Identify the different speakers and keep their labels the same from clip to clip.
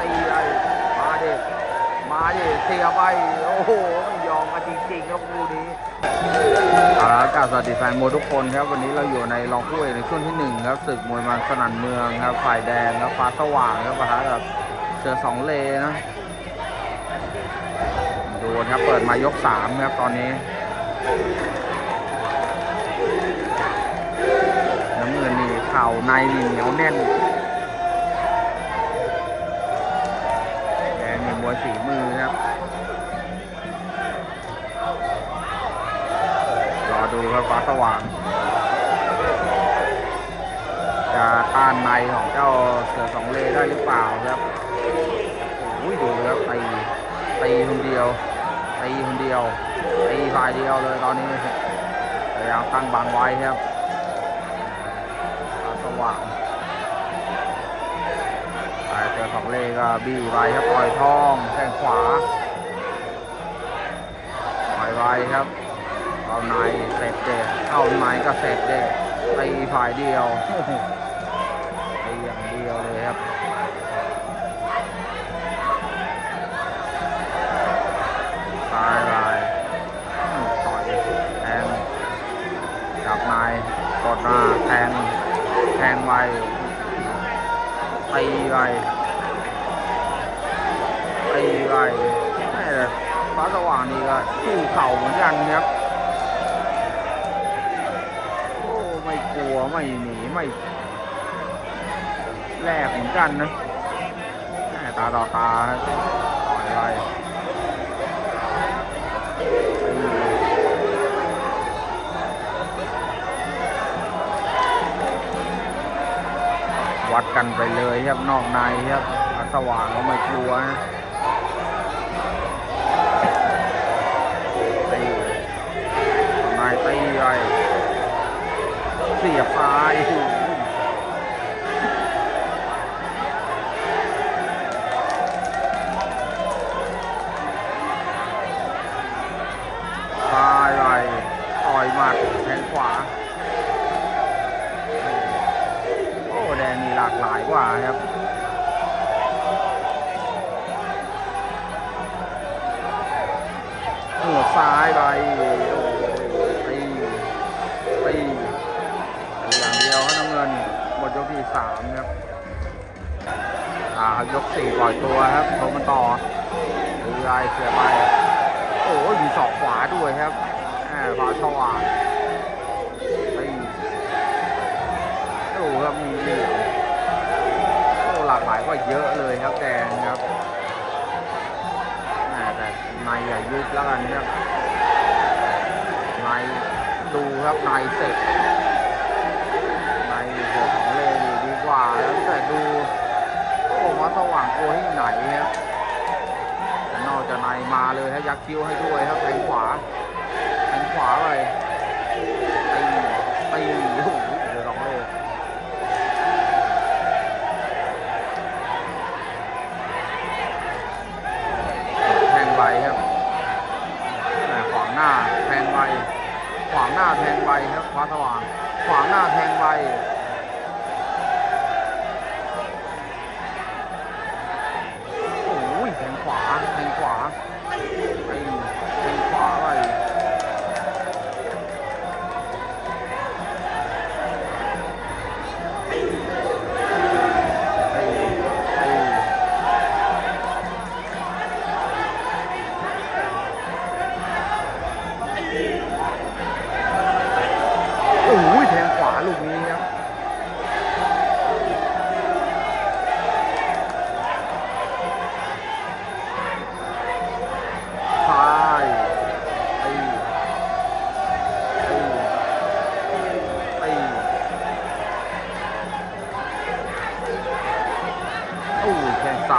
Speaker 1: ตีไปมาดิ มาดิ เสียไป โอ้โหไม่ยอมกันจริงๆครับคู่นี้เอาละครับสวัสดีแฟนมวยทุกคนครับ วันนี้เราอยู่ในรองคู่เอกในช่วงที่หนึ่งครับศึกมวยมันสนั่นเมืองครับ ฝ่ายแดงครับฟ้าสว่างครับปะทะกับเสือสองเลนะดูนะครับ เปิดมายกสามครับตอนนี้น้ำเงินนี่เข่าในนี่เหนียวแน่น สว่าง จะต้านในของเจ้าเสือสองเลได้หรือเปล่าครับโอ้ยดูครับตีตีคนเดียวตีคนเดียวตีฝ่ายเดียวเลยตอนนี้พยายามตั้งบังไว้ครับสว่างไปเจอสองเลก็บี้ไวครับปล่อยท้องแข้งขวาปล่อยไวครับ เอาในเสร็จเด็เอาในก็เสร็จเด็ตีฝ่ายเดียวตีอย่างเดียวเลยครับซ้ายลายต่อยแทงจับนายกดหน้าแทงแทงไวตีไวตีไวแม่แต่ฟ้าสว่างนี่ก็สู้เข่าเหมือนกันครับ ไม่หนีไม่แลกเหมือนกันนะแตาต่อตาต่อยไวตีวัดกันไปเลยครับนอกในครับอสว่างก็ไม่กลัวนะตีนายตีไป สียบซ้าย สามครับอ่ายกสี่ปล่อยตัวครับโทมันต่อดูลายเสียไปโอ้ยมีศอกขวาด้วยครับแหมาสว่างตีดูครับมีเหลี่ยมโอ้หลากหลายกว่าเยอะเลยครับแดงครับแหมแต่ในอย่ายุบแล้วกันครับในดูครับในเสร็จ โอ้ยไหนครับนอกจากในมาเลยครับยักคิ้วให้ด้วยครับแทงขวาแทงขวาไปตีตี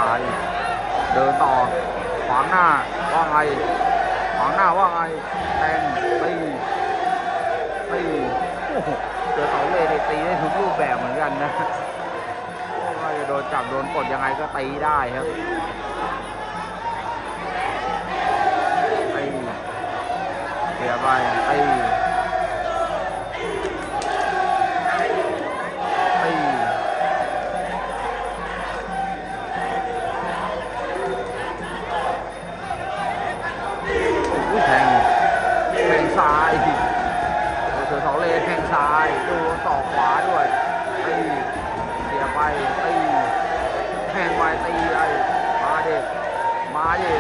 Speaker 1: ายเดินต่อขวางหน้าว่าไงขวางหน้าว่าไงแทงตีตีเจอเสาเลยตีได้ทุกรูปแบบเหมือนกันนะโอ้ยโดนจับโดนกดยังไงก็ตีได้ครับตีเสียไปตี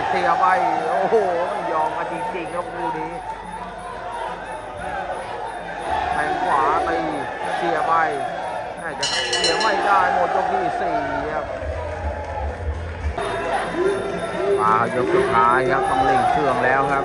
Speaker 1: เสียไป โอ้โหไม่ยอมมาจริงๆครับคู่นี้แทงขวาไปเสียไปน่าจะเสียไม่ได้หมดยกที่สี่ครับมายกสุดท้ายครับต้องเล่งเครื่องแล้วครับ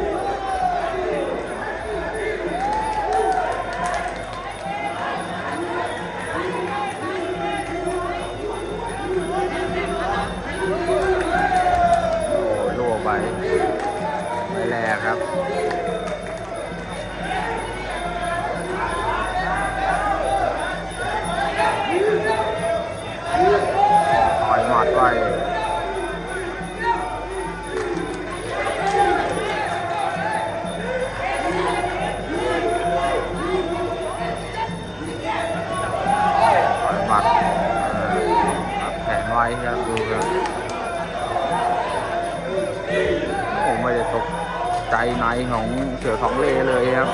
Speaker 1: ไว้ครับดูครับโอ้ไม่ได้ตกใจในของเสือของเลเลยครับ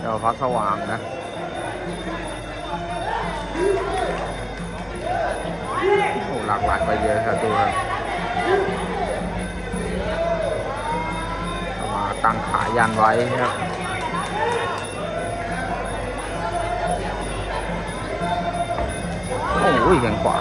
Speaker 1: เดี๋ยวพักสว่างนะโอ้หลากหลายไปเยอะครับดูครับมาตั้งขายันไว้ครับโอ้ยแข่งขวา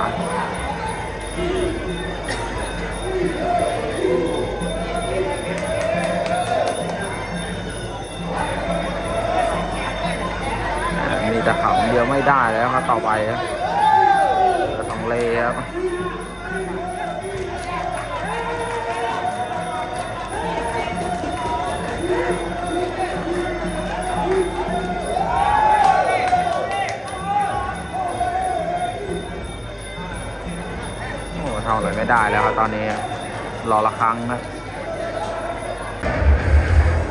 Speaker 1: ไม่ได้แล้วครับต่อไปครับสองเลครับโอ้เท่าไรไม่ได้แล้วครับตอนนี้รอละครั้งนะ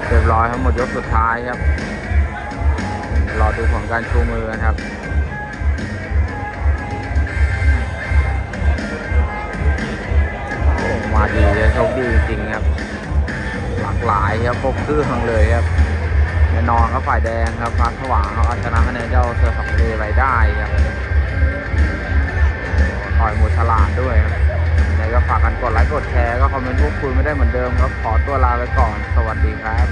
Speaker 1: เรียบร้อยครับหมดยกสุดท้ายครับ รอดูผลการชูมือกันครับ บครบเครื่องเลยครับแน่นอนครับฝ่ายแดงครับฟ้าสว่างเขาเอาชนะคะแนนเจ้าเสือสองเลไปได้ครับต่อยหมดฉลาดด้วยครับยังก็ฝากกันกดไลค์กดแชร์ก็คอมเมนต์พูดคุยไม่ได้เหมือนเดิมครับขอตัวลาไปก่อนสวัสดีครับ